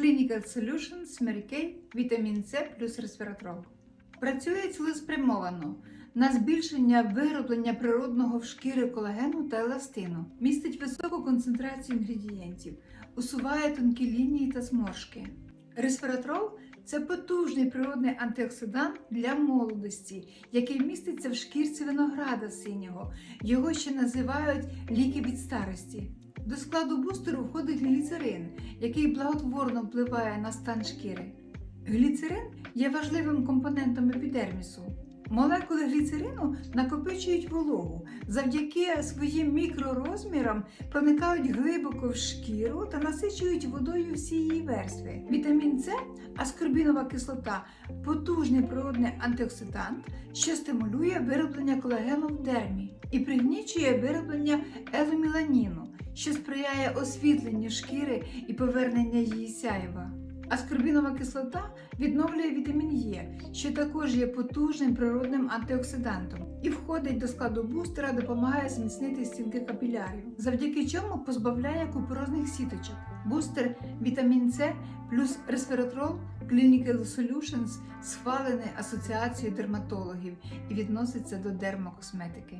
Clinical Solutions Mary Kay, вітамін С плюс ресвератрол. Працює цілеспрямовано на збільшення вироблення природного в шкіри колагену та еластину, містить високу концентрацію інгредієнтів, усуває тонкі лінії та зморшки. Ресвератрол це потужний природний антиоксидант для молодості, який міститься в шкірці винограда синього. Його ще називають ліки від старості. До складу бустеру входить гліцерин, який благотворно впливає на стан шкіри. Гліцерин є важливим компонентом епідермісу. Молекули гліцерину накопичують вологу, завдяки своїм мікророзмірам проникають глибоко в шкіру та насичують водою всі її верстви. Вітамін С, аскорбінова кислота потужний природний антиоксидант, що стимулює вироблення колагену в дермі і пригнічує вироблення еломіланіну, що сприяє освітленню шкіри і повернення її сяєва. Аскорбінова кислота відновлює вітамін Е, що також є потужним природним антиоксидантом, і входить до складу бустера, допомагає зміцнити стінки капілярів, завдяки чому позбавляє купорозних сіточок. Бустер вітамін С плюс ресвератрол Clinical Solutions схвалений асоціацією дерматологів і відноситься до дермокосметики.